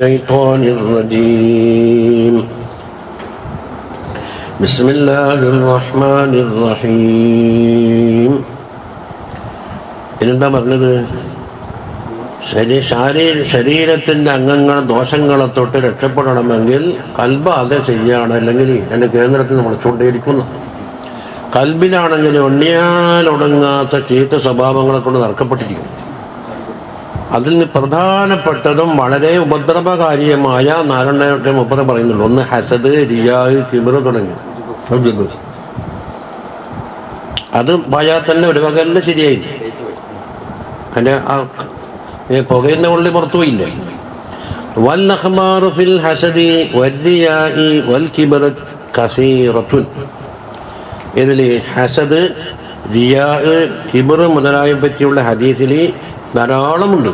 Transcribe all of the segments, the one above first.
الشيطان الرجيم بسم الله الرحمن الرحيم ഇതെന്താ പറഞ്ഞത് ശരീ ശാരീര ശരീരത്തിൻ്റെ അംഗങ്ങൾ ദോഷങ്ങളെ തൊട്ട് രക്ഷപ്പെടണമെങ്കിൽ കൽബാതെ ചെയ്യാണ് അല്ലെങ്കിൽ എൻ്റെ കേന്ദ്രത്തിൽ മുളച്ചുകൊണ്ടേയിരിക്കുന്നു കൽബിലാണെങ്കിൽ ഒണ്ണിയാലൊടുങ്ങാത്ത ചീത്ത സ്വഭാവങ്ങളെ കൊണ്ട് നറുക്കപ്പെട്ടിരിക്കുന്നു അതിൽ നിന്ന് പ്രധാനപ്പെട്ടതും വളരെ ഉപദ്രവകാരിയുമായ നാലെണ്ണത്തെ മുപ്പത് പറയുന്നുള്ളൂ ഒന്ന് ഹസദ് റിയാഹ് കിബർ തുടങ്ങി ഉജ്ജബ്. അത് പോയാൽ തന്നെ ഒരു വകല്ല ശരിയായി അതിൻ്റെ ആ ഈ പുകയുന്ന ഉള്ളി പുറത്തു പോയില്ലേ والأخبار في الحسد والرياء والكبر كثيرة ഇതിൽ ഹസദ് റിയാ കിബർ മുതലായ പറ്റിയുള്ള ഹദീസിൽ ധാരാളമുണ്ട്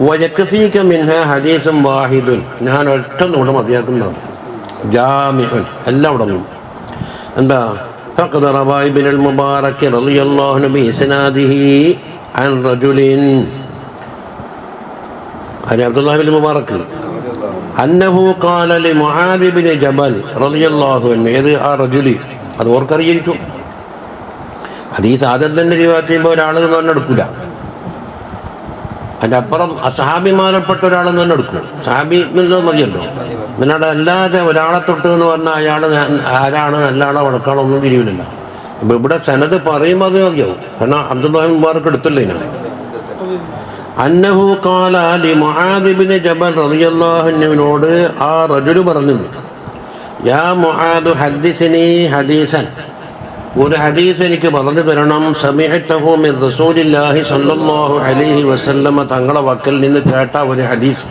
വയക്കഫീക മിൻഹ ഹദീസും വാഹിദുൻ ഞാൻ ഒറ്റ കൂടെ മതിയാക്കുന്നതാണ് ജാമിഹുൻ എല്ലാം ഉടങ്ങും എന്താ فقد روى ابن المبارك رضي الله عنه بإسناده عن رجل عن عبد الله بن المبارك أنه قال لمعاذ بن جبل رضي الله عنه ഇത് ആ റജുലി അത് ഓർക്കറിയിരിക്കും ഹദീസ് ആദ്യം തന്നെ റിവാത്ത് ചെയ്യുമ്പോൾ ഒരാൾ എന്ന് പറഞ്ഞാൽ അപ്പുറം അസഹാബിമാരപ്പെട്ട ഒരാളെന്ന് തന്നെ എടുക്കും. സഹാബി എന്നുള്ളത് മതിയല്ലോ. എന്നോട് അല്ലാതെ ഒരാളെ തൊട്ട് എന്ന് പറഞ്ഞാൽ അയാൾ ആരാണ് നല്ലാളോ വടക്കാണോ ഒന്നും തിരിവില്ല അപ്പൊ ഇവിടെ സനത് പറയുമ്പോൾ അത് മതിയാവും. കാരണം അബ്ദുൽ മുബാർക്ക് എടുത്തില്ല ഇതിനാണ് അന്നഹു കാലാലി മുഹാദിബിന് ജബൽ റതിയല്ലാഹുവിനോട് ആ റജുൽ പറഞ്ഞു. യാ മൊഹാദു ഹദ്ദിസിനി ഹദീസൻ. ഒരു ഹദീസ് എനിക്ക് പറഞ്ഞു തരണം. സമീഹത്തഹു മിൻ റസൂലില്ലാഹി സല്ലല്ലാഹു അലൈഹി വസല്ലമ തങ്ങളെ വക്കൽ നിന്ന് കേട്ട ഒരു ഹദീസ്.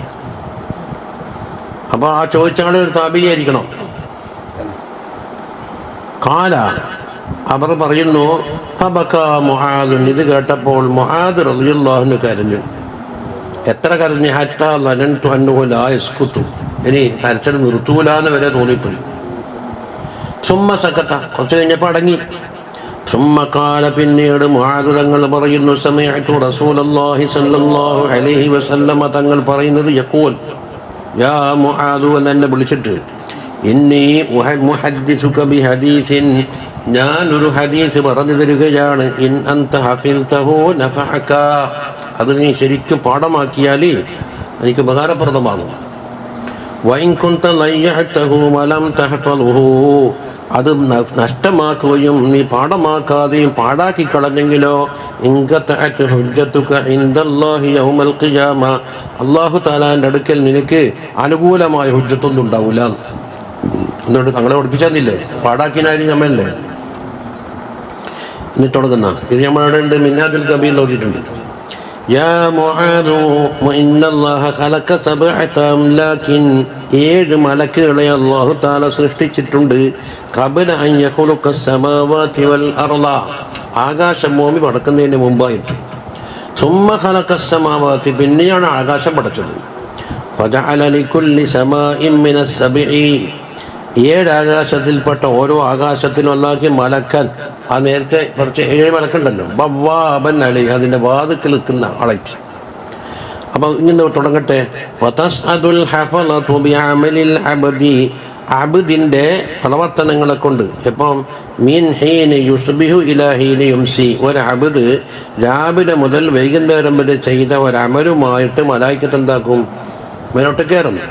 അപ്പോൾ ആ ചോദിച്ച ആൾ ഒരു താപിയായിരിക്കണം കാല. അവർ പറയുന്നു ഫബക മുഹാദുൻ. ഇത് കേട്ടപ്പോൾ മുഹാദ് റളിയല്ലാഹുവിന് കരഞ്ഞു. എത്ര കരഞ്ഞു? ഹറ്റ ലനൻ അന്നുഹു ലാ യസ്കുതു ഇനി കരച്ചൽ നിർത്തൂലാന്ന് വരെ തോന്നിപ്പോയി. സുമ്മ സക്കത്ത കുറച്ച് കഴിഞ്ഞപ്പോൾ അടങ്ങി. സുമ്മക്കാല കാല പിന്നീട് മുഹാദുരങ്ങൾ പറയുന്നു സമയത്തു റസൂലല്ലാഹി സല്ലല്ലാഹു അലൈഹി വസല്ലമ. തങ്ങൾ പറയുന്നത് യക്കൂൽ യാ മുഹാദു എന്ന് വിളിച്ചിട്ട് ഇന്നി മുഹ- മുഹദ്ദിസുക ബി ഹദീസിൻ ഞാനൊരു ഹദീസ് പറഞ്ഞു തരികയാണ്. ഇൻ അന്ത ഹഫിൽതഹു നഫഹക അത് നീ ശരിക്കും പാഠമാക്കിയാൽ എനിക്ക് ഉപകാരപ്രദമാകും. വൈൻ കുന്ത ലയ്യഹ്തഹു വലം അത് നഷ്ടമാക്കുകയും നീ പാഠമാക്കാതെയും പാടാക്കി കളഞ്ഞെങ്കിലോ അള്ളാഹു താലാന്റെ അടുക്കൽ നിനക്ക് അനുകൂലമായ ഹുജ്ജത്തൊന്നും ഉണ്ടാവൂല. എന്നിട്ട് തങ്ങളെ പഠിപ്പിച്ചെന്നില്ലേ പാടാക്കിനായി ഞമ്മല്ലേ എന്നിട്ട് തുടങ്ങുന്ന. ഇത് ഞമ്മളുടെ ഉണ്ട് മിന്നാദിൽ കബീൽ ഓതിയിട്ടുണ്ട് ഏഴ് മലക്കുകളെ അള്ളാഹു താല സൃഷ്ടിച്ചിട്ടുണ്ട്. കബല വൽ ആകാശം ഭൂമി പടക്കുന്നതിന് മുമ്പായിട്ട്. സുമ്മ ഖലഖ പിന്നെയാണ് ആകാശം പടച്ചത്. ഏഴ് ആകാശത്തിൽപ്പെട്ട ഓരോ ആകാശത്തിനും അല്ലാക്കി മലക്കൻ. ആ നേരത്തെ കുറച്ച് ഏഴ് മലക്കുണ്ടല്ലോ. ബവ്വാബൻ അലി. അതിന്റെ വാതുക്കൾ നിൽക്കുന്ന ആളായിട്ട്. അപ്പം ഇങ്ങനെ തുടങ്ങട്ടെ. അബ്ദിന്റെ പ്രവർത്തനങ്ങളെ കൊണ്ട് ഇപ്പം മീൻ ഹീന് യുസ്ബിഹു ഇലാ ഹീന് യുംസി. ഒരു അബുദ് രാവിലെ മുതൽ വൈകുന്നേരം വരെ ചെയ്ത ഒരമരുമായിട്ട് മലായിക്കത്ത് എന്താക്കും? മേലോട്ട് കയറുന്നു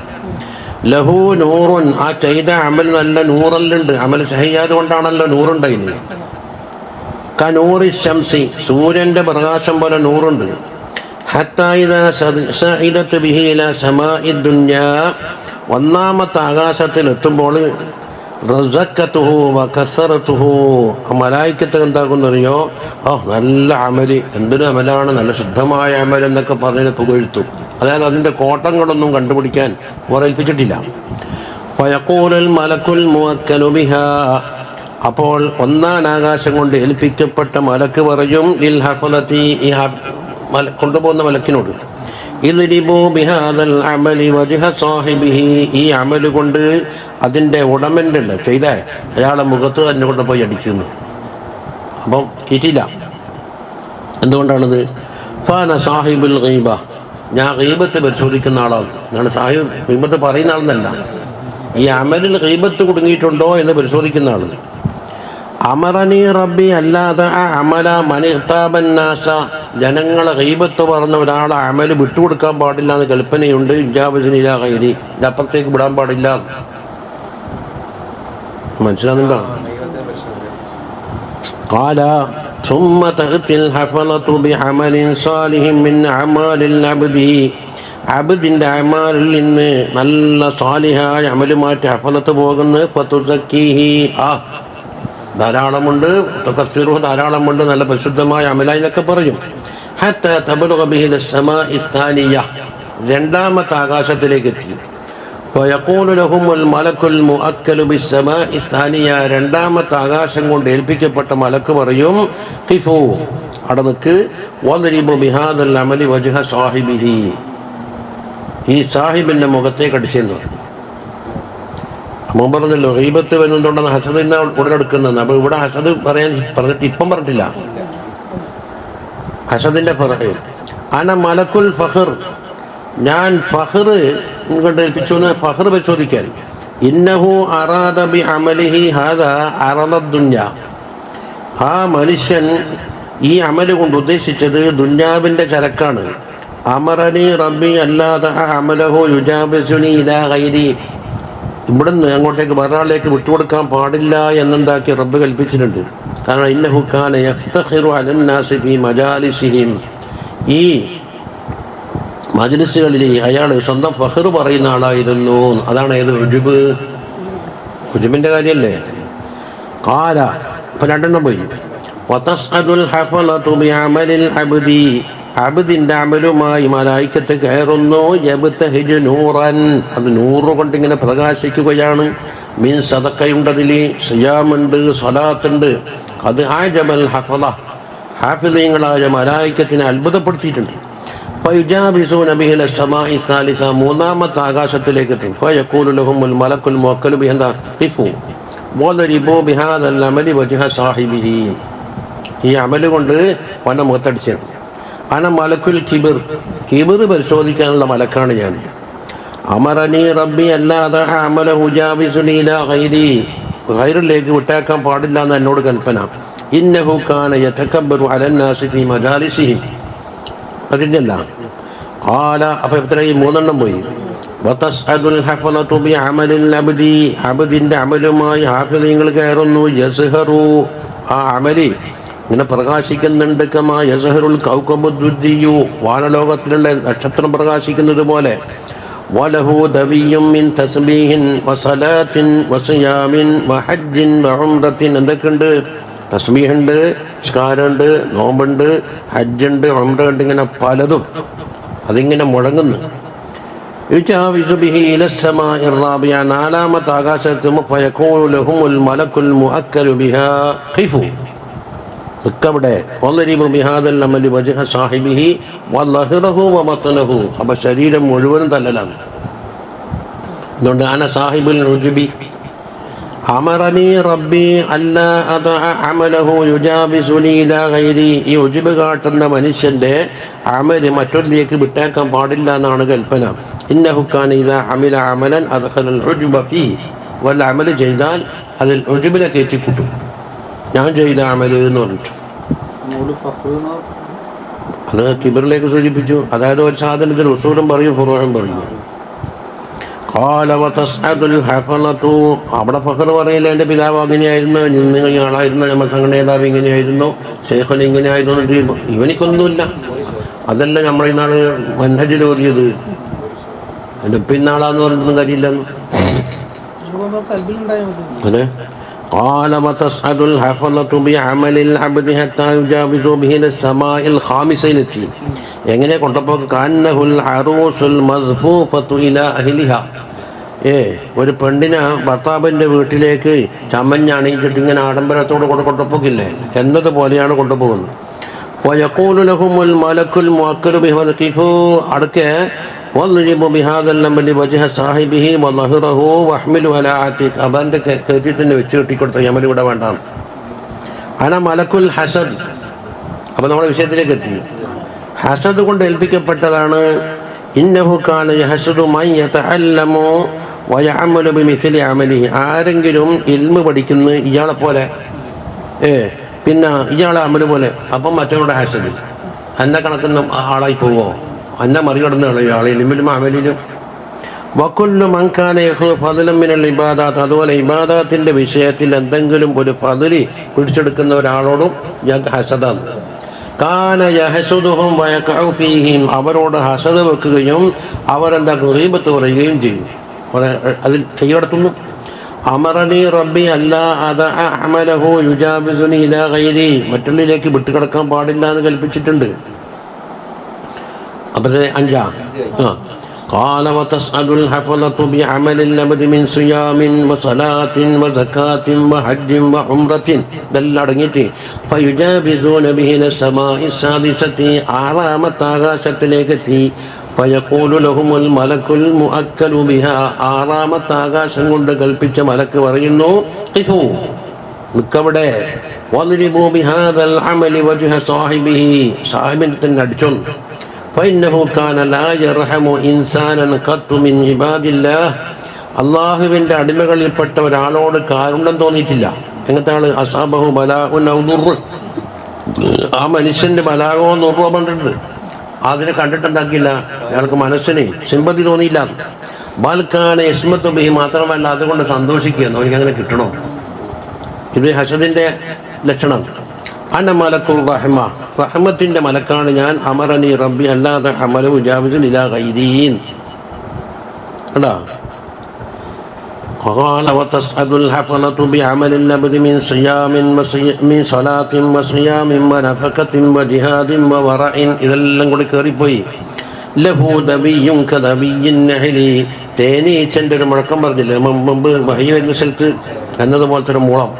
ലഹു നൂറുൻ. ആ ചെയ്ത അമൽ നല്ല നൂറല്ലുണ്ട്. അമൽ സഹിയാത് കൊണ്ടാണല്ലോ നൂറുണ്ടായത് കനൂറി ശംസി. സൂര്യന്റെ പ്രകാശം പോലെ നൂറുണ്ട്. ഹത്തായിദ ഇദാ ബിഹില ഇലാ സമാഇ ദുനിയാ. ഒന്നാമത്തെ ആകാശത്തിൽ എത്തുമ്പോൾ റസക്കത്തുഹു വകസറത്തുഹു മലായിക്കത്ത് എന്താകുന്നറിയോ? ഓ നല്ല അമൽ. എന്തൊരു അമലാണ്? നല്ല ശുദ്ധമായ അമലെന്നൊക്കെ പറഞ്ഞതിനെ പുകഴ്ത്തു. അതായത് അതിന്റെ കോട്ടങ്ങളൊന്നും കണ്ടുപിടിക്കാൻ ഓർമ്മിപ്പിച്ചിട്ടില്ല ഫയഖൂലുൽ മലക്കുൽ മുവക്കലു ബിഹാ. അപ്പോൾ ഒന്നാം ആകാശം കൊണ്ട് ഏൽപ്പിക്കപ്പെട്ട മലക്ക് പറയും ലിൽ ഈ കൊണ്ടുപോകുന്ന മലക്കിനോട്. ഈ അമൽ കൊണ്ട് അതിന്റെ ഉടമന്റെ ഉണ്ട് ചെയ്തേ. അയാളെ മുഖത്ത് തന്നെ കൊണ്ടുപോയി അടിക്കുന്നു. അപ്പം കിട്ടില്ല എന്തുകൊണ്ടാണത്? ഫാന സാഹിബുൽ ഗൈബ. ഞാൻ ഗീബത്ത് പരിശോധിക്കുന്ന ആളാണ്. ഞാൻ സാഹിബ് ഗീബത്ത് പറയുന്ന ആളെന്നല്ല. ഈ അമലിൽ ഗൈബത്ത് കുടുങ്ങിയിട്ടുണ്ടോ എന്ന് പരിശോധിക്കുന്ന ആളാണ് അമറനി റബ്ബി അല്ലാതെ അമല മനിർത്താബന്നാസ ജനങ്ങളെ ഗീബത്ത് പറഞ്ഞ ഒരാളെ അമല് വിട്ടുകൊടുക്കാൻ പാടില്ല എന്ന് കൽപ്പനയുണ്ട് ഇജാബിനില കൈരി ഇത് അപ്പുറത്തേക്ക് വിടാൻ പാടില്ല മനസ്സിലാകുന്നുണ്ടോ قال ثم تأتي الحفظة بعمل صالح من أعمال العبد അബദിന്റെ അമാലിൽ നിന്ന് നല്ല സാലിഹായ അമലുമായിട്ട് ഹഫലത്ത് പോകുന്നു ഫതുസക്കീഹി ആ ധാരാളമുണ്ട് തഫസ്സിറു ധാരാളമുണ്ട് നല്ല പരിശുദ്ധമായ അമലായി എന്നൊക്കെ പറയും രണ്ടാമത്തെ ആകാശത്തിലേക്ക് എത്തി. രണ്ടാമത്തെ ആകാശം കൊണ്ട് ഏൽപ്പിക്കപ്പെട്ട മലക്ക് പറയും കിഫു അവിടെ ഈ സാഹിബിന്റെ മുഖത്തേക്ക് അടിച്ചെന്ന് അമ്മ പറഞ്ഞല്ലോ റീബത്ത് വരുന്നുണ്ടെന്ന് ഹസദ് ഇന്ന ഉടലെടുക്കുന്നത്. അപ്പോൾ ഇവിടെ ഹസദ് പറയാൻ പറഞ്ഞിട്ട് ഇപ്പം പറഞ്ഞിട്ടില്ല. ഹസദിന്റെ പറയും അന മലക്കുൽ ഫഹർ. ഞാൻ ഫഹർ കൊണ്ട് ഏൽപ്പിച്ചു എന്ന് ഫഹർ പരിശോധിക്കാൻ. ഇന്നഹു അറാദ ബി അമലിഹി ഹാദ അറദുഞ്ഞ ആ മനുഷ്യൻ ഈ അമൽ കൊണ്ട് ഉദ്ദേശിച്ചത് ദുന്യാവിന്റെ ചരക്കാണ്. അമറനി റബ്ബി അല്ലാതെ അമലഹു യുജാബിസുനി ഇലാ ഗൈരി നിന്ന് അങ്ങോട്ടേക്ക് വേറൊരാളിലേക്ക് വിട്ടുകൊടുക്കാൻ പാടില്ല എന്നെന്താക്കി റബ്ബ് കൽപ്പിച്ചിട്ടുണ്ട്. കാരണം മജാലിസിഹിം. ഈ മജ്ലിസുകളിൽ അയാൾ സ്വന്തം ഫഹർ പറയുന്ന ആളായിരുന്നു. അതാണ് ഏത് റുജുബ് റുജുബിന്റെ കാര്യമല്ലേ കാല. ഇപ്പൊ രണ്ടെണ്ണം പോയി. ഹഫലതു ബിഅമലിൽ അബ്ദി. അബ്ദിന്റെ അമലുമായി മലായിക്കത്ത് കയറുന്നു. യബ്തഹിജു നൂറൻ. അത് നൂറ് കൊണ്ട് ഇങ്ങനെ പ്രകാശിക്കുകയാണ്. മീൻ സതക്കയുണ്ടതിൽ സിയാമുണ്ട് സലാത്തുണ്ട് അത് ആ ജബൽ ഹഫല ഹാഫിളീങ്ങളായ മലായിക്കത്തിനെ അത്ഭുതപ്പെടുത്തിയിട്ടുണ്ട്. മൂന്നാമത്തെ ആകാശത്തിലേക്ക് എത്തും മലക്കുൽ മുവക്കലു ബി എന്താ ഖിഫു വദരിബു ബിഹാദൽ അമലി വജ്ഹ ഈ അമൽ കൊണ്ട് വന്ന മുഖത്തടിച്ചു അന മലക്കുൽ കിബിർ. കിബിർ പരിശോധിക്കാനുള്ള മലക്കാണ് ഞാൻ. അമറനി റബ്ബി അല്ലാതെ അമല ഹുജാബിസുനീല ഹൈരി ഹൈറിലേക്ക് വിട്ടേക്കാൻ പാടില്ല എന്ന് എന്നോട് കൽപ്പന. ഇന്നഹു കാന യതകബ്ബറു അലന്നാസി ഫീ മജാലിസിഹിം. അതിന്റെ അല്ല കാല അപ്പൊ ഇത്രയും മൂന്നെണ്ണം പോയി. വതസ്അദുൽ ഹഫളതു ബിഅമലിൽ അബ്ദി. അബ്ദിന്റെ അമലുമായി ഹാഫിളീങ്ങൾ കയറുന്നു. യസ്ഹറു. ആ അമലി ഇങ്ങനെ പ്രകാശിക്കുന്നുണ്ട് കമായ സഹറുൽ വാനലോകത്തിലുള്ള നക്ഷത്രം പ്രകാശിക്കുന്നത് പോലെ. വലഹു മിൻ തസ്ബീഹിൻ വസയാമിൻ വഹജ്ജിൻ എന്തൊക്കെയുണ്ട്? തസ്ബീഹുണ്ട് സ്കാരമുണ്ട് നോമ്പുണ്ട് ഹജ്ജുണ്ട് ഉണ്ട് ഇങ്ങനെ പലതും അതിങ്ങനെ മുഴങ്ങുന്നു. നാലാമത്തെ ആകാശത്തും മുഅക്കലു ബിഹാ. ഖിഫു. വജഹ സാഹിബിഹി അപ്പൊ ശരീരം മുഴുവനും തല്ലലാണ്. അതുകൊണ്ട് അന സാഹിബുൽ റുജുബി അമറനി റബ്ബി അമലഹു ഗൈരി. ഈ ഉജുബ് കാട്ടുന്ന മനുഷ്യന്റെ അമൽ മറ്റൊരിലേക്ക് വിട്ടേക്കാൻ പാടില്ല എന്നാണ് കൽപ്പന. ഇന്നഹുക്കാൻ ഇതാ അമില അമലൻ ഫീ. വല്ല അമൽ ചെയ്താൽ അതിൽ ഉജുബിനെ കയറ്റിക്കൂട്ടും. ഞാൻ ചെയ്ത അമൽ എന്ന് പറഞ്ഞിട്ട്. അത് കിബറിലേക്ക് സൂചിപ്പിച്ചു. അതായത് ഒരു സാധനത്തിൽ ഉസൂലും പറയും ഫുറോഹും പറയും. അവിടെ ഫഹർ പറയില്ല എന്റെ പിതാവ് അങ്ങനെയായിരുന്നു നിങ്ങൾ ഞങ്ങളായിരുന്നു നമ്മൾ സംഘടനേതാവ് ഇങ്ങനെയായിരുന്നു ശേഖൻ ഇങ്ങനെയായിരുന്നു ഇവനിക്കൊന്നുമില്ല. അതല്ല നമ്മൾ ഇന്നാൾ മന്നജിൽ ഓതിയത് എന്റെ പിന്നാളാന്ന് പറഞ്ഞിട്ടൊന്നും കാര്യമില്ലെന്ന്. അതെ. قال وتصعد الحفلة بعمل العبد حتى يجاوز به إلى السماء الخامسة التي എങ്ങനെ കൊണ്ടപ്പോ കാന്നഹുൽ അറൂസുൽ മസ്ഫൂഫത്തു ഇലാ അഹ്ലിഹ ഏ ഒരു പെണ്ണിനെ ഭർത്താവിൻ്റെ വീട്ടിലേക്ക് ചമഞ്ഞണിയിച്ചിട്ട് ഇങ്ങനെ ആഡംബരത്തോട് കൊണ്ട് കൊണ്ടുപോകില്ലേ എന്നതുപോലെയാണ് കൊണ്ടുപോകുന്നത് ويقول لهم الملك الموكل بهم كيفوا അടുക്കെ واضرب بهذا النمل وجه صاحبه وظهره واحمله على عاتق അബന്റെ കയറ്റി തന്നെ വെച്ച് കെട്ടിക്കൊടുത്ത യമൽ ഇവിടെ വേണ്ട അന മലക്കുൽ ഹസദ് അപ്പൊ നമ്മുടെ വിഷയത്തിലേക്ക് എത്തി ഹസദ് കൊണ്ട് ഏൽപ്പിക്കപ്പെട്ടതാണ് ഇന്നഹു കാന യഹസുദു മൻ യതഅല്ലമു വയഅമലു ബിമിസ്ലി അമലിഹി ആരെങ്കിലും ഇൽമ് പഠിക്കുന്ന ഇയാളെ പോലെ ഏ പിന്നെ ഇയാളെ അമല് പോലെ അപ്പം മറ്റവരുടെ ഹസദ് എന്നെ കണക്കുന്ന ആളായി പോവോ എന്നെ മറികടന്ന് കളയും പിന്നെ അമലിലും. മങ്കാലയഹു ഫതിലും മിനൽ ഇബാദാത്ത്. അതുപോലെ ഇബാദാത്തിന്റെ വിഷയത്തിൽ എന്തെങ്കിലും ഒരു ഫതിലി പിടിച്ചെടുക്കുന്ന ഒരാളോടും ഞങ്ങൾക്ക് ഹസദാണ്. കാന യഹസുദുഹും വയഖഉ ഫീഹിം. അവരോട് ഹസദ വെക്കുകയും അവരെന്താ ഗുറീബത്ത് പറയുകയും ചെയ്യും. അതിൽ കൈയടത്തുന്നു അമറണി റബ്ബി അല്ലാ അത മറ്റുള്ളിലേക്ക് വിട്ടുകിടക്കാൻ പാടില്ല എന്ന് കൽപ്പിച്ചിട്ടുണ്ട്. അപ്പൊ ഇത് അഞ്ചാ ആ قال وتسأل الحفظة بعمل الأبد من صيام وصلاة وزكاة وحج وعمرة ഇതെല്ലാം അടങ്ങിയിട്ട് فيجابزون به إلى السماء السادسة ആറാമത്തെ ആകാശത്തിലേക്ക് എത്തി فيقول لهم الملك المؤكل بها ആറാമത്തെ ആകാശം കൊണ്ട് കൽപ്പിച്ച മലക്ക് പറയുന്നു ഖിഫു നിക്കവിടെ വദ്രിബൂ ബിഹാദൽ അമലി വജ്ഹ സാഹിബിഹി സാഹിബിനെ തന്നെ അടിച്ചോന്നു فإنه كان لا يرحم إنسانا قط من عباد الله അള്ളാഹുവിൻ്റെ അടിമകളിൽപ്പെട്ട ഒരാളോട് കാരുണ്യം തോന്നിയിട്ടില്ല എങ്ങനത്തെ ആള് അസാബഹു ബലാഹുൻ ഔ ദുർറ്. ആ മനുഷ്യന്റെ ബലാഹോ നുറോ കണ്ടിട്ടുണ്ട് അതിനെ കണ്ടിട്ട് എന്താക്കില്ല അയാൾക്ക് മനസ്സിന് സിമ്പതി തോന്നിയില്ല ബാൽക്കാന യസ്മത്ത് ബിഹി മാത്രമല്ല അതുകൊണ്ട് സന്തോഷിക്കുക എനിക്ക് അങ്ങനെ കിട്ടണോ ഇത് ഹസദിന്റെ ലക്ഷണം അന്ന മലക്കുൽ റഹ്മ റഹ്മത്തിന്റെ മലക്കാണ് ഞാൻ അമറനി റബ്ബി അല്ലാതെ അമലു ജാബിസുൽ ഇലാ ഗൈരീൻ കണ്ടാ قال وتصعد الحفلة بعمل النبذ من صيام وصي- من صلاة وصيام ونفقة وجهاد وورع ഇതെല്ലാം കൂടി കയറിപ്പോയി ലഹു ദബിയും കദബിയിൻ നഹലി തേനീച്ചൻ്റെ ഒരു മുഴക്കം പറഞ്ഞില്ലേ മുമ്പ് മുമ്പ് വഹി വരുന്ന സ്ഥലത്ത് എന്നതുപോലത്തെ ഒരു മുളം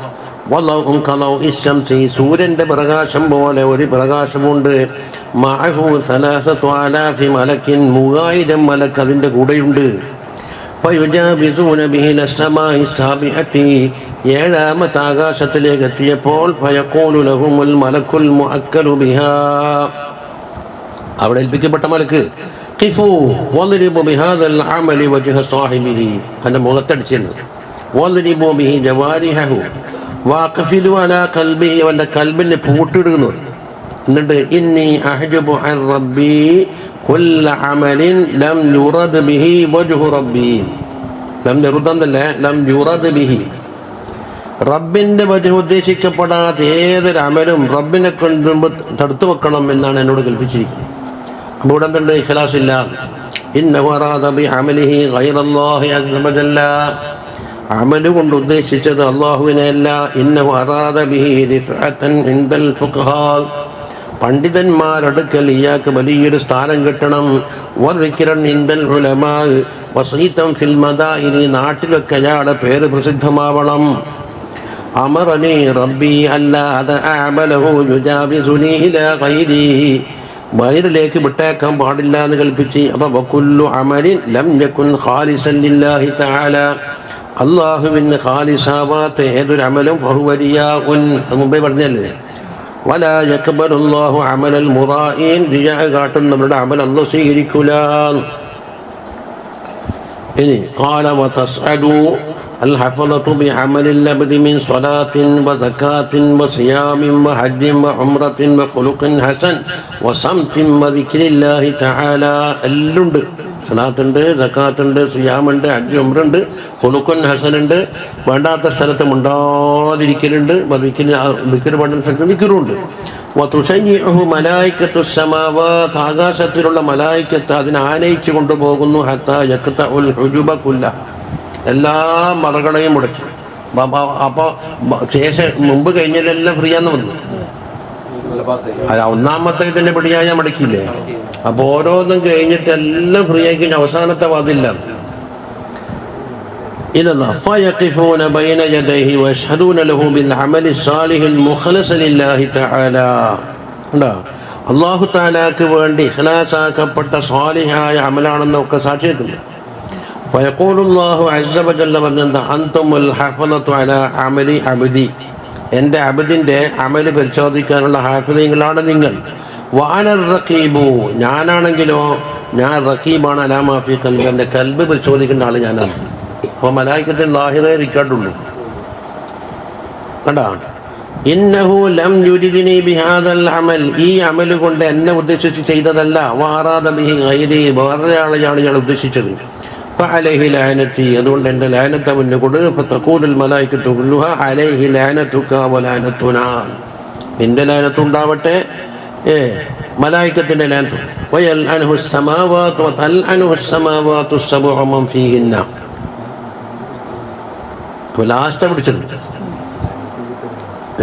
വലവും കലൗ ഇശംസി സൂര്യന്റെ പ്രകാശം പോലെ ഒരു പ്രകാശമുണ്ട്. മഅഹു സലാസത്വാലാഫി മലക്കിൻ മൂവായിരം മലക്ക് അതിന്റെ കൂടെയുണ്ട്. ഏഴാമത്തെ ആകാശത്തിലേക്ക് എത്തിയപ്പോൾ ഫയഖൂലു ലഹുമുൽ മലക്കുൽ മുഅക്കലു ബിഹാ. അവിടെ ഏൽപ്പിക്കപ്പെട്ട മലക്ക് ഖിഫു വദ്രിബു ബിഹാദൽ അമലി വജ്ഹ സാഹിബിഹി. അതിന്റെ മുഖത്തടിച്ചിരുന്നു. വദ്രിബു ബിഹി ജവാരിഹു. വാഖഫിലു അലാ കൽബി അവന്റെ കൽബിനെ പൂട്ടിടുന്നു. എന്നിട്ട് ഇന്നി അഹജബു അൻ റബ്ബി കുല്ല അമലിൻ ലം യുറദ് ബിഹി വജ്ഹു റബ്ബി. ലം യുറദ് ലം യുറദ് ബിഹി. റബ്ബിന്റെ വജു ഉദ്ദേശിക്കപ്പെടാത്ത ഏതൊരു അമലും റബ്ബിനെ കൊണ്ട് തടുത്തു വെക്കണം എന്നാണ് എന്നോട് കൽപ്പിച്ചിരിക്കുന്നത്. അപ്പോൾ ഇവിടെ എന്തുണ്ട്? ഇഖലാസില്ല ഇന്നഹു അറാദ ബി അമലിഹി ഗൈറല്ലാഹി അസ്സ വജല്ല. അമൽ കൊണ്ട് ഉദ്ദേശിച്ചത് അള്ളാഹുവിനെയല്ല. ഇന്നഹു പണ്ഡിതന്മാരടുക്കൽ ഇയാൾക്ക് വലിയൊരു സ്ഥാനം കിട്ടണം. വദിക്കിറൻ ഇൻദൽ ഉലമാ. വസീതം ഫിൽ മദാഇനി നാട്ടിലൊക്കെ അയാളുടെ പേര് പ്രസിദ്ധമാവണം. അമറനി റബ്ബി അല്ലാതെ വയറിലേക്ക് വിട്ടേക്കാൻ പാടില്ല എന്ന് കൽപ്പിച്ച്. അപ്പൊ വക്കുല്ലു അമലിൻ ലം യകുൻ ഖാലിസൻ ലില്ലാഹി തആല. അള്ളാഹുവിന് ഖാലിസാവാത്ത ഏതൊരു അമലും ബഹുവരിയാഉൻ അത് മുമ്പേ പറഞ്ഞല്ലേ വലാ യഖ്ബലുല്ലാഹു അമലൽ മുറായിൻ റിയാ കാട്ടുന്നവരുടെ അമൽ അല്ലാഹു സ്വീകരിക്കൂല ഇനി قال وتصعدوا الحفظة بعمل العبد من صلاة وزكاة وصيام وحج وعمرة وخلق حسن وصمت وذكر الله تعالى എല്ലുണ്ട് സലാത്തുണ്ട് സക്കാത്തുണ്ട് സുയാമുണ്ട് ഹജ്ജ് ഉമ്രുണ്ട് ഹുലുക്കുൻ ഹസനുണ്ട്. വേണ്ടാത്ത സ്ഥലത്ത് മുണ്ടാതിരിക്കലുണ്ട്. ദിക്കിന് വേണ്ടുന്ന സ്ഥലത്ത് ദിക്കറുണ്ട് ആകാശത്തിലുള്ള മലായിക്കത്ത് അതിനെ ആനയിച്ചു കൊണ്ടുപോകുന്നു. എല്ലാ മറകളെയും മുടക്കി. അപ്പോൾ ശേഷം മുമ്പ് കഴിഞ്ഞതെല്ലാം ഫ്രീയാന്ന് വന്നു. ഒന്നാമത്തെ ഇതിന്റെ പിടിയായ മടക്കില്ലേ അപ്പൊ ഓരോന്നും കഴിഞ്ഞിട്ട് എല്ലാം ഫ്രീ ആയി കഴിഞ്ഞ അവസാനത്തെ വാതില്ല إلى الله فيقفون بين يديه ويشهدون له بالعمل الصالح المخلص لله تعالى ഉണ്ടോ അള്ളാഹു താലാക്ക് വേണ്ടി ഇഖ്ലാസാക്കപ്പെട്ട സ്വാലിഹായ അമലാണെന്നൊക്കെ സാക്ഷിക്കുന്നു فيقول الله عز وجل പറഞ്ഞെന്താ അന്തുമുൽ ഹഫലത്തു അല അമലി അബദി എന്റെ അബദിന്റെ അമൽ പരിശോധിക്കാനുള്ള ഹാഫിദീങ്ങളാണ് നിങ്ങൾ. വാനർ റക്കീബു ഞാനാണെങ്കിലോ ഞാൻ റക്കീബാണ് അലാമാഫി കൽബ്. എന്റെ കൽബ് പരിശോധിക്കേണ്ട ആൾ ഞാനാണ്. അപ്പോൾ മലായിക്കത്തിൽ ലാഹിറേ റിക്കാർഡുള്ളൂ. കണ്ടാ? ഇന്നഹു ലം യുരിദിനി ബിഹാദൽ അമൽ. ഈ അമൽ കൊണ്ട് എന്നെ ഉദ്ദേശിച്ച് ചെയ്തതല്ല. വാറാദ ബിഹി ഗൈരി. വേറെ ആളെയാണ് ഇയാൾ ഉദ്ദേശിച്ചത്. ഫഅലൈഹി ലാനത്തി. അതുകൊണ്ട് എന്റെ ലാനത്ത് അവന് കൊടു. കുല്ലുഹ അലൈഹി ലാനത്തുക വലാനത്തുനാ നിന്റെ ലാനത്ത് ഉണ്ടാവട്ടെ. ഏ മലായിക്കത്തിന്റെ ലാനത്ത്. വയൽ അൻഹു സമാവാത്ത് വതൽ അൻഹു സമാവാത്തു സബഉ മൻ ഫീഹിന്ന. ലാസ്റ്റ് പിടിച്ചിട്ടുണ്ട്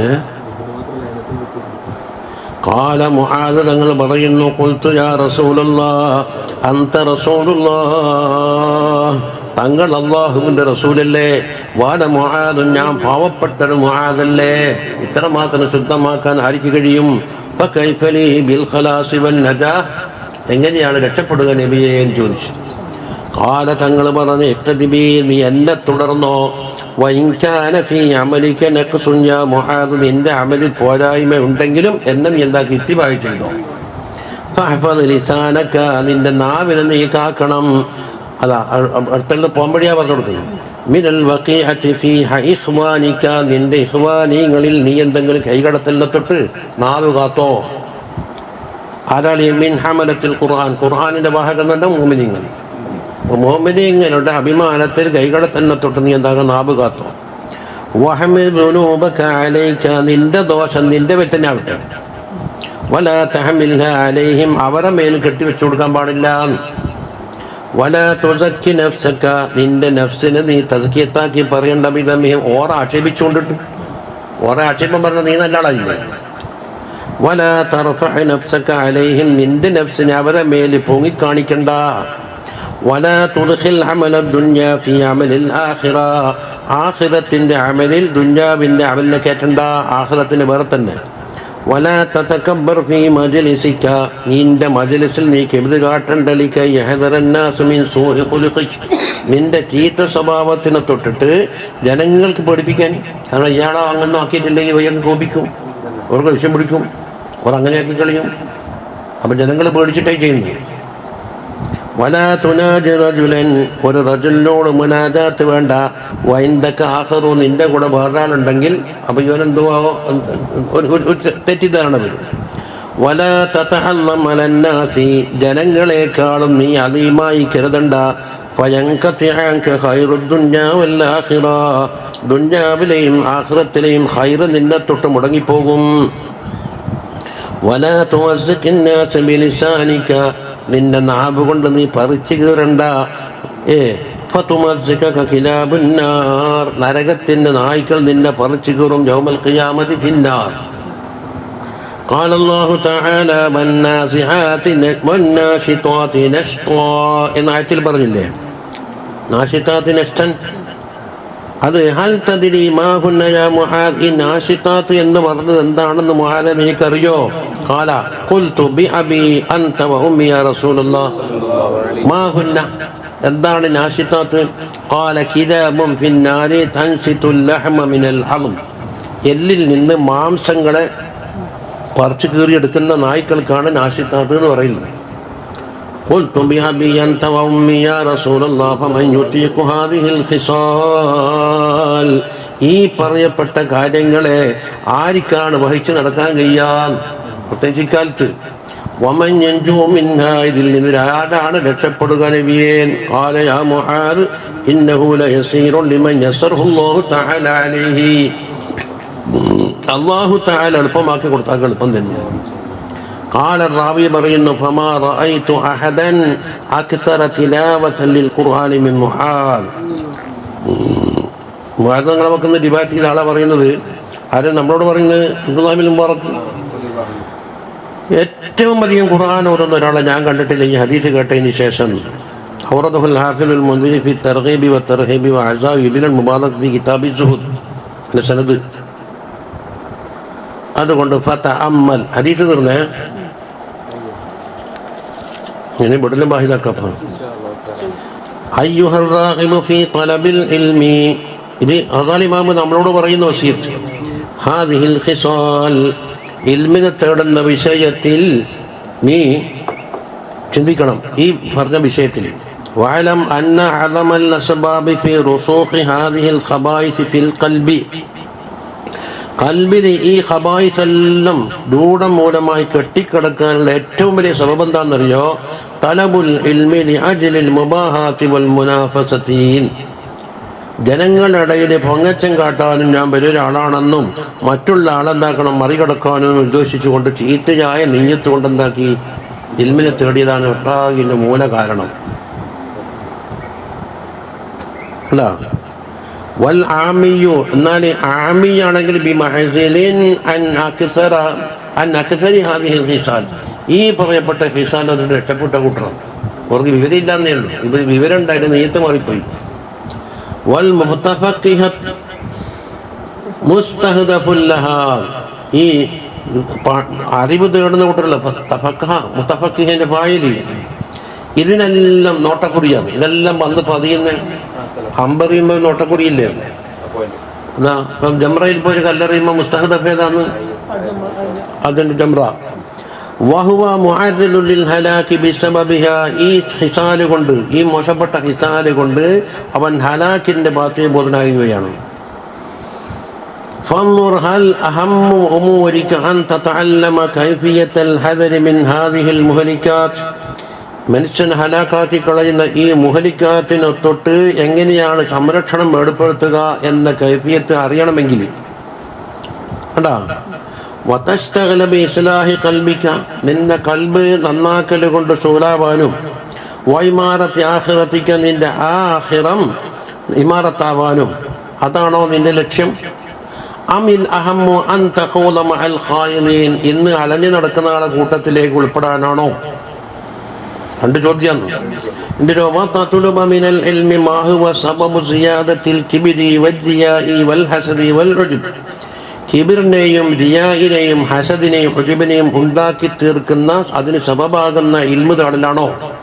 ഏ? കാല മുഹാദ് തങ്ങൾ പറയുന്നു കൊൽത്തു യാ റസൂലുള്ള അന്ത റസൂലുള്ള. തങ്ങൾ അള്ളാഹുവിന്റെ റസൂലല്ലേ? വാല മുഹാദും ഞാൻ പാവപ്പെട്ടൊരു മുഹാദല്ലേ ഇത്രമാത്രം ശുദ്ധമാക്കാൻ ആർക്ക് കഴിയും? ഇപ്പം കൈഫലി ബിൽ ഖലാസിവൻ നജ. എങ്ങനെയാണ് രക്ഷപ്പെടുക നബിയെ എന്ന് ചോദിച്ചു. കാല തങ്ങൾ പറഞ്ഞു എക്തദിബി നീ എന്നെ തുടർന്നോ? വൈകാന ഫീ അമലിക്ക നഖ്സുൻ യാ മുആദ് നിന്റെ അമലിൽ പോരായ്മ ഉണ്ടെങ്കിലും എന്നെ നീ എന്താക്കി ഇത്തിബായി ചെയ്തോ? ഫഹ്ഫദ് ലിസാനക നിന്റെ നാവിനെ നീ കാക്കണം. അതാ അടുത്തുള്ള പോമ്പടിയാ പറഞ്ഞു കൊടുത്തത്. മിനൽ ഇഖ്വാനിക നിന്റെ ഇഹ്വാനിങ്ങളിൽ നീ എന്തെങ്കിലും കൈകടത്തലിനെ തൊട്ട് നാവ് കാത്തോ? ആരാളി മിൻ ഹമലത്തിൽ ഖുർആൻ? ഖുർആനിന്റെ വാഹകം തന്നെ മോമിനിങ്ങൾ മോമിനിങ്ങളുടെ അഭിമാനത്തിൽ കൈകടത്തന്നെ തൊട്ട് നീ എന്താകും നാബ് കാത്തു? നിന്റെ ദോഷം നിന്റെ വെറ്റനെ ആവട്ടെ വല തഹമില്ല അലൈഹിം അവരെ മേൽ കെട്ടിവെച്ചു കൊടുക്കാൻ പാടില്ല. വല തുസക്കി നഫ്സക്ക നിന്റെ നഫ്സിനെ നീ തസക്കിയത്താക്കി പറയേണ്ട വിധം ഓറ ആക്ഷേപിച്ചുകൊണ്ടിട്ട്. ഓറ ആക്ഷേപം പറഞ്ഞ നീ നല്ല ആളായില്ലേ? വല തറഫ നഫ്സക്ക അലേഹിം നിന്റെ നഫ്സിനെ അവരെ മേൽ പൊങ്ങിക്കാണിക്കണ്ട. വല تدخل عمل الدنيا في عمل ആഖിറ. ആഖിറത്തിന്റെ അമലിൽ ദുനിയാവിന്റെ അമലിനെ കയറ്റണ്ട ആഖിറത്തിന് വേറെ തന്നെ. വല തതകബ്ബർ ഫീ മജ്ലിസിക നിന്റെ മജ്ലിസിൽ നീ കിബ്ർ കാട്ടണ്ടലിക്ക. യഹദറന്നാസു മിൻ സൂഇ ഖുലുഖിക്. നിന്റെ ചീത്ത സ്വഭാവത്തിനെ തൊട്ടിട്ട് ജനങ്ങൾക്ക് പഠിപ്പിക്കാൻ കാരണം ഇയാളെ അങ്ങനെ നോക്കിയിട്ടില്ലെങ്കിൽ വയ്യ കോപിക്കും. അവർക്ക് വിഷം പിടിക്കും. അവർ അങ്ങനെയാക്കി കളിയും. അപ്പം ജനങ്ങൾ പേടിച്ചിട്ടേ ചെയ്യുന്നു വല തുനാജ് റജുലൻ ഒരു റജുലിനോട് മുനാജാത്ത് വേണ്ട. വൈന്തൊക്കെ ഹാസറു നിന്റെ കൂടെ വേറൊരാളുണ്ടെങ്കിൽ അപ്പം ഇവനെന്തോ ഒരു ഒരു- ഒരു തെറ്റിദ്ധാരണ വരും. വല തതഹല്ലമലന്നാസി ജനങ്ങളെക്കാളും നീ അതീമായി കരുതണ്ട. ദുഞ്ഞാവിലെയും ആഹ്റത്തിലെയും ഹൈറ് നിന്നെ തൊട്ട് മുടങ്ങിപ്പോകും. വല ബിലിസാനിക നിന്റെ നാവ് കൊണ്ട് നീ പറിച്ചു കീറണ്ട ഏ ഫതുമസ്സിക ഖിലാബുന്നാർ നരകത്തിന്റെ നായ്ക്കൾ നിന്നെ പറിച്ചു കീറും യൗമൽ ഖിയാമത്തി ഫിന്നാർ قال الله تعالى والنازعات ن- والناشطات نشطا എന്ന ആയത്തിൽ പറഞ്ഞില്ലേ നാഷിത്താത്ത് നഷ്ടൻ അത് ഹൽ തതിരി മാഹുന്നയ മുഹാഖിൻ ആഷിഖാത്ത് എന്ന് പറഞ്ഞത് എന്താണെന്ന് മുഹാല നിനക്കറിയോ കാല കുൽത്തു ബി അബി അൻത വഹുമ്മി യാ റസൂലുള്ളാഹ് മാഹുന്ന എന്താണ് നാഷിത്താത്ത് കാല കിതാബും പിന്നാരി തൻസിത്തുൽ ലഹ്മ മിനൽ അളും എല്ലിൽ നിന്ന് മാംസങ്ങളെ പറിച്ചു കീറിയെടുക്കുന്ന നായ്ക്കൾക്കാണ് നാഷിത്താത്ത് എന്ന് പറയുന്നത്. قلت بأبي أنت وأمي يا رسول الله فمن يطيق هذه الخصال ഈ പറയപ്പെട്ട കാര്യങ്ങളെ ആർക്കാണ് വഹിച്ചു നടക്കാൻ കഴിയാൻ പ്രത്യേകിച്ച് ഇക്കാലത്ത് വമൻ യൻജു മിൻഹ ഇതിൽ നിന്ന് ആരാണ് രക്ഷപ്പെടുക നബിയേൻ قال يا معاذ إنه ليسير لمن يسره الله تعالى عليه അള്ളാഹു താല എളുപ്പമാക്കി കൊടുത്താൽ എളുപ്പം തന്നെയാണ് قال الراوي പറയുന്നു فما رأيت أحدا أكثر تلاوة للقرآن من معاذ മുഹാദ് ഞങ്ങളെ വെക്കുന്ന ഡിബാറ്റ് ചെയ്ത ആളെ പറയുന്നത് ആര് നമ്മളോട് പറയുന്നത് ഇബ്രാഹിമിൽ മുബാറക്ക് ഏറ്റവും അധികം ഖുർആൻ ഓരോന്ന് ഒരാളെ ഞാൻ കണ്ടിട്ടില്ല ഈ ഹദീസ് കേട്ടതിന് ശേഷം ഔറദുൽ ഹാഫിലുൽ മുന്തിരി ഫി തർഹീബി വ തർഹീബി വ അസാ ഇബിൻ മുബാറക് ഫി കിതാബി സുഹുദ് അല്ല സനദ് അതുകൊണ്ട് ഫത അമ്മൽ ഹദീസ് തീർന്നേ ഇനി ബുടലും ബാഹിദാക്കപ്പ അയ്യുഹൽ റാഗിബു ഫീ തലബിൽ ഇൽമി ഇത് അസാൽ ഇമാമ് നമ്മളോട് പറയുന്ന വസീത്ത് ഹാദിഹിൽ ഖിസാൽ ഇൽമിനെ തേടുന്ന വിഷയത്തിൽ നീ ചിന്തിക്കണം ഈ പറഞ്ഞ വിഷയത്തിൽ واعلم أن أعظم الأسباب في رسوخ هذه الخبائث في القلب കൽബിന് ഈ ഖബായിസ് എല്ലാം ദൂഢം മൂലമായി കെട്ടിക്കിടക്കാനുള്ള ഏറ്റവും വലിയ സബബ് എന്താണെന്നറിയോ തലബുൽ ഇൽമി ലിഅജ്ലിൽ മുബാഹാത്തി വൽ മുനാഫസതീൻ. ജനങ്ങളുടെ ഇടയിൽ പൊങ്ങച്ചം കാട്ടാനും ഞാൻ വലിയൊരാളാണെന്നും മറ്റുള്ള ആളെന്താക്കണം മറികടക്കാനും ഉദ്ദേശിച്ചുകൊണ്ട് ചീത്തയായ നെയ്യത്ത് കൊണ്ട് എന്താക്കി ഇൽമിനെ തേടിയതാണ് ഒട്ടാകിന്റെ മൂല കാരണം. അല്ല. വൽ ആമിയു എന്നാൽ ആമിയാണെങ്കിൽ ബി മഹസിലിൻ അൻ അക്സറ അൻ അക്സരി ഹാദിഹിൽ ഹിസാൽ ഈ പറയപ്പെട്ട അതിന് രക്ഷപ്പെട്ട കൂട്ടണം അവർക്ക് വിവരമില്ലാന്നേ ഉള്ളൂ. ഇത് വിവരം ഉണ്ടായിട്ട് നെയ്യത്ത് മാറിപ്പോയി. വൽ ഈ അറിവ് തേടുന്ന കൂട്ടരല്ല തഫക്കഹ മുത്തഫക്കിഹിന്റെ ഫായിലി ഇതിനെല്ലാം നോട്ടക്കുടിയാണ്. ഇതെല്ലാം വന്ന് പതിയുന്ന അമ്പറിയുമ്പോൾ നോട്ടക്കുടിയില്ലേ? എന്നാ ഇപ്പം ജംറയിൽ പോയി കല്ലെറിയുമ്പോൾ മുസ്തഹദഫ് ഏതാന്ന്? അതിന്റെ ജംറ വഹുവ മുഅർദിലുൽ ഹലാക്കി ബിസബബിഹ ഈ ഹിസാല് കൊണ്ട് ഈ മോശപ്പെട്ട ഹിസാല് കൊണ്ട് അവൻ ഹലാക്കിന്റെ ബാധ്യബോധനാകുകയാണ് فانظر هل أهم أمورك أن تتعلم كيفية الحذر من هذه المهلكات മനുഷ്യൻ ഹലാക്കാക്കി കളയുന്ന ഈ മുഹലിക്കാത്തിനെ തൊട്ട് എങ്ങനെയാണ് സംരക്ഷണം ഏർപ്പെടുത്തുക എന്ന കൈഫിയത്ത് അറിയണമെങ്കിൽ കണ്ടാ ഇസ്ലാഹി നിന്റെ കൽബ് നന്നാക്കൽ കൊണ്ട് ഷൂലാവാനും വൈമാറത്തി ആഹിറത്തിക്ക നിന്റെ ആഹിറം ഇമാറത്താവാനും. അതാണോ നിന്റെ ലക്ഷ്യം? അമിൽ അഹമ്മു ഇന്ന് അലഞ്ഞു നടക്കുന്ന ആളെ കൂട്ടത്തിലേക്ക് ഉൾപ്പെടാനാണോ? രണ്ട് ചോദ്യം. എന്റെ മിനൽ ഇൽമി മാ ഹുവ സബബു സിയാദത്തിൽ വൽ വൽ ഹസദി വൽ കിബിറിനെയും റിയാഹിനെയും ഹസദിനെയും ഉജുബിനെയും ഉണ്ടാക്കി തീർക്കുന്ന അതിന് സബബാകുന്ന ഇൽമു താടലാണോ?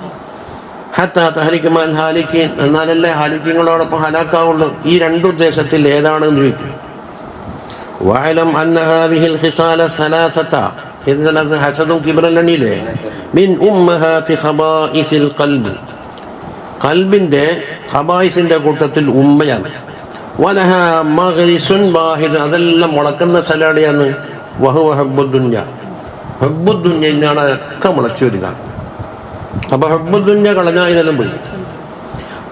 ഹത്താ തഹലിക്കുമാൻ ഹാലിക്കീൻ. എന്നാലല്ലേ ഹാലിക്കങ്ങളോടൊപ്പം ഹലാക്കാവുള്ളൂ. ഈ രണ്ടുദ്ദേശത്തിൽ ഏതാണെന്ന് ചോദിക്കും. ഹസദും മിൻ കൂട്ടത്തിൽ ഉമ്മയാണ്. വലഹ മഗ്രിസുൻ ബാഹിദ് അതെല്ലാം മുളക്കുന്ന സലാഡിയാണ് വഹുവ ഹബ്ബുദ്ദുന്യ ഹബ്ബുദ്ദുന്യാണ് അതൊക്കെ മുളച്ചു വരിക അപ്പൊ ഹബ്ബുദ്ദുന്യ കളഞ്ഞാൽ ഇതെല്ലാം പോയി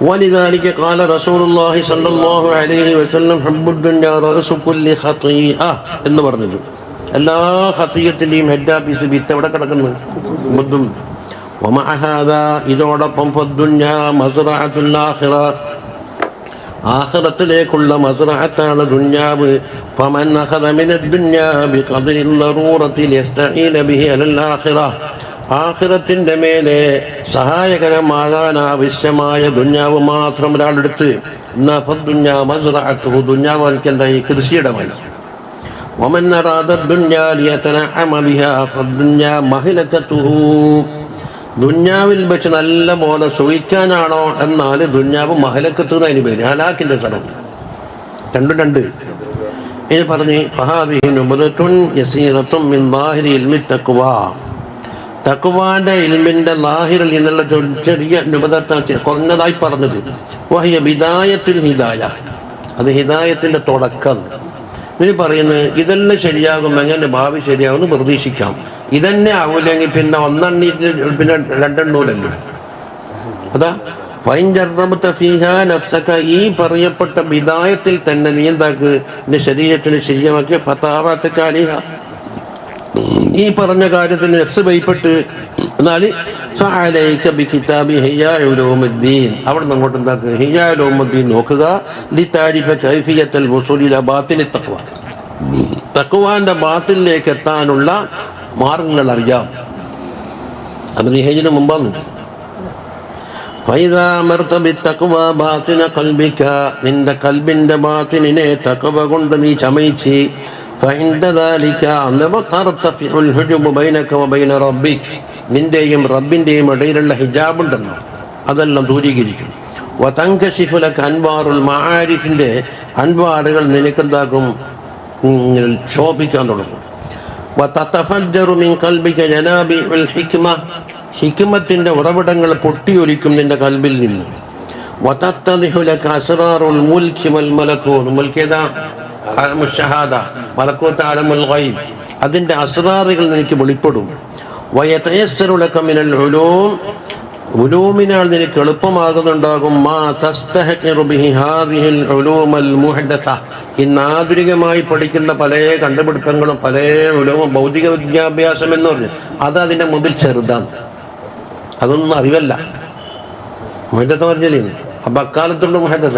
ولذلك قال رسول الله صلى الله عليه وسلم حب الدنيا رأس كل خطيئة എന്ന് പറഞ്ഞത് എല്ലാ ഖത്തിയത്തിന്റെയും ഹെഡ് ഓഫീസ് വിത്ത് എവിടെ കിടക്കുന്നു ബുദ്ധും ومع هذا ഇതോടൊപ്പം ഫദ്ദുന്യ മസ്റഅത്തുൽ ആഖിറ ആഖിറത്തിലേക്കുള്ള മസ്റഅത്താണ് ദുന്യാവ് فمن أخذ من الدنيا بقدر الضرورة ليستعين به على الآخرة ആഖിറത്തിന്റെ മേലെ സഹായകരമാകാൻ ആവശ്യമായ ദുന്യാവ് മാത്രം ഒരാളെടുത്ത് എന്നാ ഫദ്ദുന്യ മസ്റഅത്തുഹു ദുന്യാവ് അവർക്ക് എന്തായി കൃഷിയിടമായി ومن أراد الدنيا ليتنعم بها فالدنيا مهلكته ദുന്യാവിൽ വെച്ച് നല്ല പോലെ സുഖിക്കാനാണോ എന്നാൽ ദുന്യാവ് മഹലക്കത്ത് എന്നതിന് പേര്. ഹലാക്കിന്റെ സ്ഥലം. രണ്ടും രണ്ട്. ഇനി പറഞ്ഞ് തക്കുവാന്റെ ഇൽമിന്റെ ലാഹിറിൽ നിന്നുള്ള ചെറിയ കുറഞ്ഞതായി പറഞ്ഞത്. വഹിയ ബിദായത്തിൽ ഹിദായ. അത് ഹിദായത്തിന്റെ തുടക്കം. ഇതിന് പറയുന്നത് ഇതെല്ലാം ശരിയാകും എങ്ങനെ ഭാവി ശരിയാകുമെന്ന് പ്രതീക്ഷിക്കാം. ഇതന്നെ ആവൂലെങ്കിൽ പിന്നെ ഒന്നെണ്ണീറ്റ് പിന്നെ രണ്ടെണ്ണൂലല്ലോ. അതാ ഈ പറയപ്പെട്ട വിദായത്തിൽ തന്നെ നീ എന്താക്ക്? നിന്റെ ശരീരത്തിന് ശരിയാക്കിയ കാലിഹ ഈ പറഞ്ഞ കാര്യത്തിന് നഫ്സ് ഭയപ്പെട്ട് എന്നാൽ അവിടെ അങ്ങോട്ട് എന്താക്കുക ഹിയാലോമുദ്ദീൻ നോക്കുക. തക്കുവാന്റെ ബാത്തിലേക്ക് എത്താനുള്ള മാർഗങ്ങൾ അറിയാം അപ്പം നിഹേജിന് മുമ്പാണ് നിന്റെ കൽബിന്റെ ബാത്തിനെ തക്കവ കൊണ്ട് നീ ചമയിച്ച്. നിന്റെയും റബ്ബിന്റെയും ഇടയിലുള്ള ഹിജാബ് അതെല്ലാം ദൂരീകരിക്കും. വതങ്കശിഫുലക്ക് അൻവാറുൽ മാരിഫിന്റെ അൻവാറുകൾ നിനക്കെന്താക്കും ശോഭിക്കാൻ തുടങ്ങും. ഹിക്മത്തിന്റെ ഉറവിടങ്ങൾ പൊട്ടിയൊലിക്കും നിന്റെ കൽബിൽ നിന്ന്. അതിന്റെ അസ്രാറുകൾ നിനക്ക് വെളിപ്പെടും. വയതയസ്സറുലക മിനൽ ഉലൂം ഉലൂമിനാൽ നിനക്ക് എളുപ്പമാകുന്നുണ്ടാകും. മാ ഇന്ന് ആധുനികമായി പഠിക്കുന്ന പല കണ്ടുപിടുത്തങ്ങളും പല ഉലവും ഭൗതിക വിദ്യാഭ്യാസം എന്ന് പറഞ്ഞു അത് അതിന്റെ മുമ്പിൽ ചെറുതാണ്. അതൊന്നും അറിവല്ല. മുഹദ്ദസ പറഞ്ഞില്ലേ? അപ്പം അക്കാലത്തുള്ള മുഹദ്ദസ.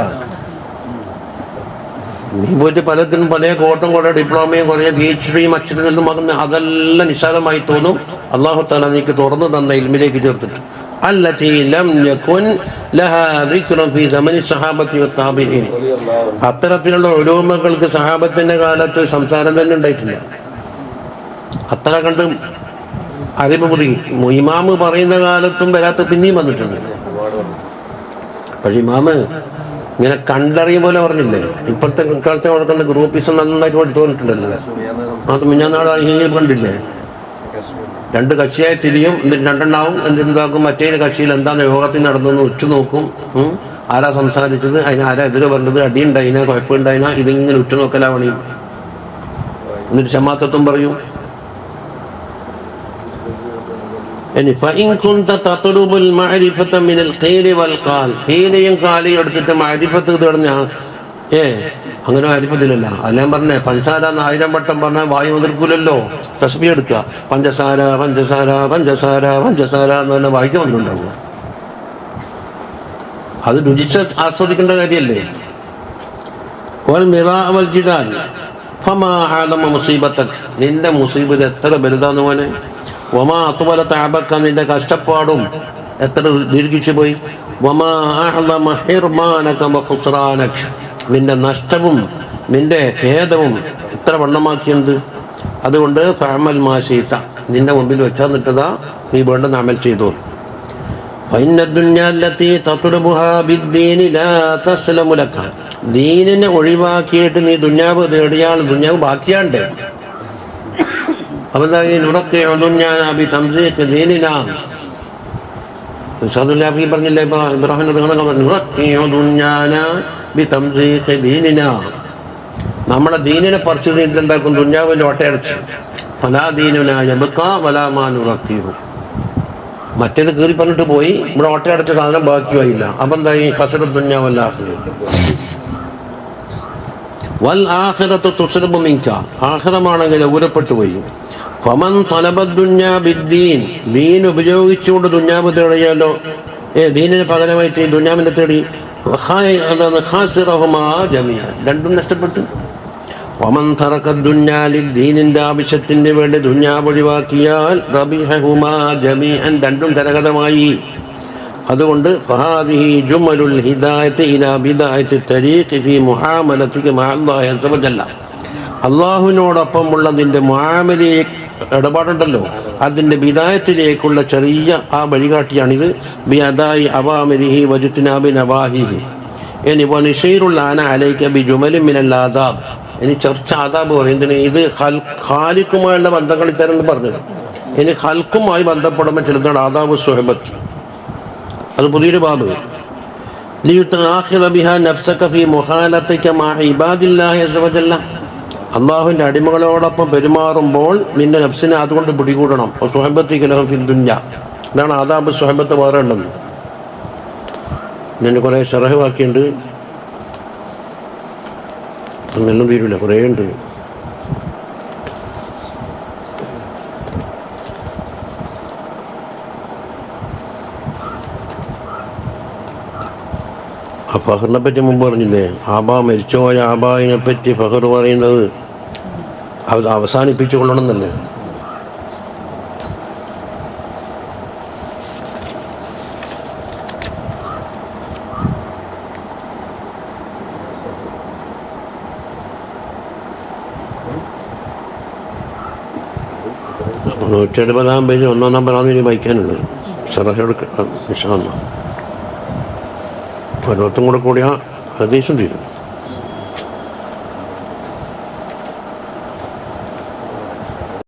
നീ പോയിട്ട് പലത്തിനും പല കോട്ടം കുറെ ഡിപ്ലോമയും കുറെ പി എച്ച് ഡിയും മകന്ന് അതെല്ലാം നിസ്സാരമായി തോന്നും. അള്ളാഹു താല നീക്ക് തുറന്നു തന്ന ഇൽമിലേക്ക് ചേർത്തിട്ട്. അത്തരത്തിലുള്ള ഒരോമകൾക്ക് സഹാബത്തിന്റെ കാലത്ത് സംസാരം തന്നെ ഉണ്ടായിട്ടില്ല. അത്ര കണ്ട് അറിവ് പുതുങ്ങി ഇമാമ് പറയുന്ന കാലത്തും വരാത്ത പിന്നെയും വന്നിട്ടുണ്ട്. പക്ഷെ ഇമാമ് ഇങ്ങനെ കണ്ടറിയും പോലെ പറഞ്ഞില്ലേ? ഇപ്പോഴത്തെ കാലത്തെ നടക്കുന്ന ഗ്രൂപ്പിസം നന്നായിട്ട് പഠിച്ചു വന്നിട്ടുണ്ടല്ലോ. അത് മിഞ്ഞാന്നാൾ കണ്ടില്ലേ? രണ്ട് കക്ഷിയായി തിരിയും എന്നിട്ട് രണ്ടെണ്ണാവും എന്നിട്ടുണ്ടാക്കും മറ്റേ കക്ഷിയിൽ എന്താണ് യോഗത്തിൽ നടന്നതെന്ന് ഉറ്റുനോക്കും ആരാ സംസാരിച്ചത്? അതിന് ആരാ എതിരെ പറഞ്ഞത്? അടിയുണ്ടായിന? കുഴപ്പമുണ്ടായിന? ഇതിങ്ങനെ ഉറ്റുനോക്കലാ പണി എന്നിട്ട് ക്ഷമാത്വത്വം പറയും. എടുത്തിട്ട് മാരിഫത്ത് തുടങ്ങിയ ഏ അങ്ങനെ അരിപ്പതിലല്ല അത് ഞാൻ പറഞ്ഞേ പഞ്ചസാര എന്ന് ആയിരം വട്ടം പറഞ്ഞാൽ വായു മുതിർക്കൂലല്ലോ തസ്ബി എടുക്കുക. പഞ്ചസാര പഞ്ചസാര പഞ്ചസാര പഞ്ചസാര എന്ന് തന്നെ വായിക്കാൻ അത് രുചിച്ച് ആസ്വദിക്കേണ്ട കാര്യമല്ലേ വൽ മിറാവൽ ജിതാൽ ഫമാ ആദമ മുസീബത്തക്. നിന്റെ മുസീബത്ത് എത്ര വലുതാന്ന് മോനെ? വമാ അതുപോലെ താപക്ക നിന്റെ കഷ്ടപ്പാടും എത്ര ദീർഘിച്ചു പോയി? വമാ ആഹ്ലമ ഹിർമാനക നിന്റെ നഷ്ടവും നിന്റെ ഖേദവും ഇത്ര വണ്ണമാക്കിയത് അതുകൊണ്ട് ഫാമൽ മാശീത്ത നിന്റെ മുമ്പിൽ വെച്ചാൽ നിട്ടതാ നീ വേണ്ടെന്ന് അമൽ ചെയ്തു. ദീനിനെ ഒഴിവാക്കിയിട്ട് നീ ദുന്യാവ് തേടിയാൽ ദുന്യാവ് ബാക്കിയാണ്ട്. പറഞ്ഞില്ലേ ഇബ്രാഹിം ബി തംസീക്ക് ദീനിനാ. നമ്മളെ ദീനിനെ പറിച്ചു എന്താക്കും ദുന്യാവിൽ ഒട്ടയടച്ച് ഫലാ ദീനുന യബക്ക വലാമാനുറക്കിയും മറ്റേത് കീറി പറഞ്ഞിട്ട് പോയി. ഇവിടെ ഒട്ടയടച്ച സാധനം ബാക്കിയായില്ല അപ്പം എന്താ ഈ കസര ദുന്യാവല്ല വൽ ആഖിറത്തു തുസ്ലബു മിങ്ക ആഖിറമാണെങ്കിൽ ഊരപ്പെട്ടു പോയി. ഫമൻ തലബ ദുന്യാ ബിദ്ദീൻ. ദീൻ ഉപയോഗിച്ചുകൊണ്ട് ദുഞ്ഞാബ് തേടിയാലോ? ഏ ദീനിന് പകരമായിട്ട് ഈ തേടി രണ്ടും നഷ്ടപ്പെട്ടു. ദുന്യാലിൽ ദീനിന്റെ ആവശ്യത്തിന് വേണ്ടി ദുന്യാവ് ഒഴിവാക്കിയാൽ ജമീഅൻ രണ്ടും കരകതമായി അതുകൊണ്ട് ഫഹാദിഹി ജുമലുൽ ഹിദായത്ത് ഇലാ ബിദായത്ത് തരീഖ് ഫി മുഹാമലത്തിക്ക് മഅല്ലാഹി അസ്സ വജല്ല. അള്ളാഹുവിനോടൊപ്പമുള്ള നിന്റെ മുആമലയെ ഇടപാടുണ്ടല്ലോ. അതിന്റെ വിദായത്തിലേക്കുള്ള ചെറിയ ആ വഴികാട്ടിയാണിത്. ബി അദായി അവാമിരിഹി വജുത്തിനാബി നവാഹിഹി. ഇനി വനിഷീറുള്ള ആന അലൈക്ക ബി ജുമലിൻ മിനൽ ആദാബ്. ഇനി ചർച്ച ആദാബ് പറയുന്നതിന് ഇത് ഹൽ ഖാലിക്കുമായുള്ള ബന്ധങ്ങൾ ഇത്തരം പറഞ്ഞത്. ഇനി ഹൽക്കുമായി ബന്ധപ്പെടുമ്പോൾ ചെലുത്താണ് ആദാബ് സുഹബത്ത്. അത് പുതിയൊരു ബാബ്. ലിയുത്താഖിറ ബിഹാ നഫ്സക ഫീ മുഹാലത്തിക മാ ഇബാദില്ലാഹി അസ്സ വജല്ല അള്ളാഹുവിന്റെ അടിമകളോടൊപ്പം പെരുമാറുമ്പോൾ നിന്റെ നഫ്സിനെ അതുകൊണ്ട് പിടികൂടണം. സുഹബത്തിക്ക് ലഹം ഫിൽ ദുന്യ. ഇതാണ് ആദാബ് സുഹബത്ത് ഉണ്ടെന്ന്. ഞാൻ കുറേ ഷറഹ് ബാക്കിയുണ്ട് അങ്ങനെ തീരുമില്ല കുറേ ഉണ്ട്. ഫഹറിനെ പറ്റി മുമ്പ് പറഞ്ഞില്ലേ? ആബ മരിച്ചുപോയ ആബായിനെ പറ്റി ഫഹർ പറയുന്നത് അത് അവസാനിപ്പിച്ചു കൊള്ളണമെന്നല്ലേ നൂറ്റി എഴുപതാം പേജ് ഒന്നാം നമ്പറാണ് ഇനി വായിക്കാനുള്ളത്. സറഹെടുക്ക നിഷാന്ന പരുവത്തും കൂടെ കൂടിയാൽ ഹദീസും തീരും.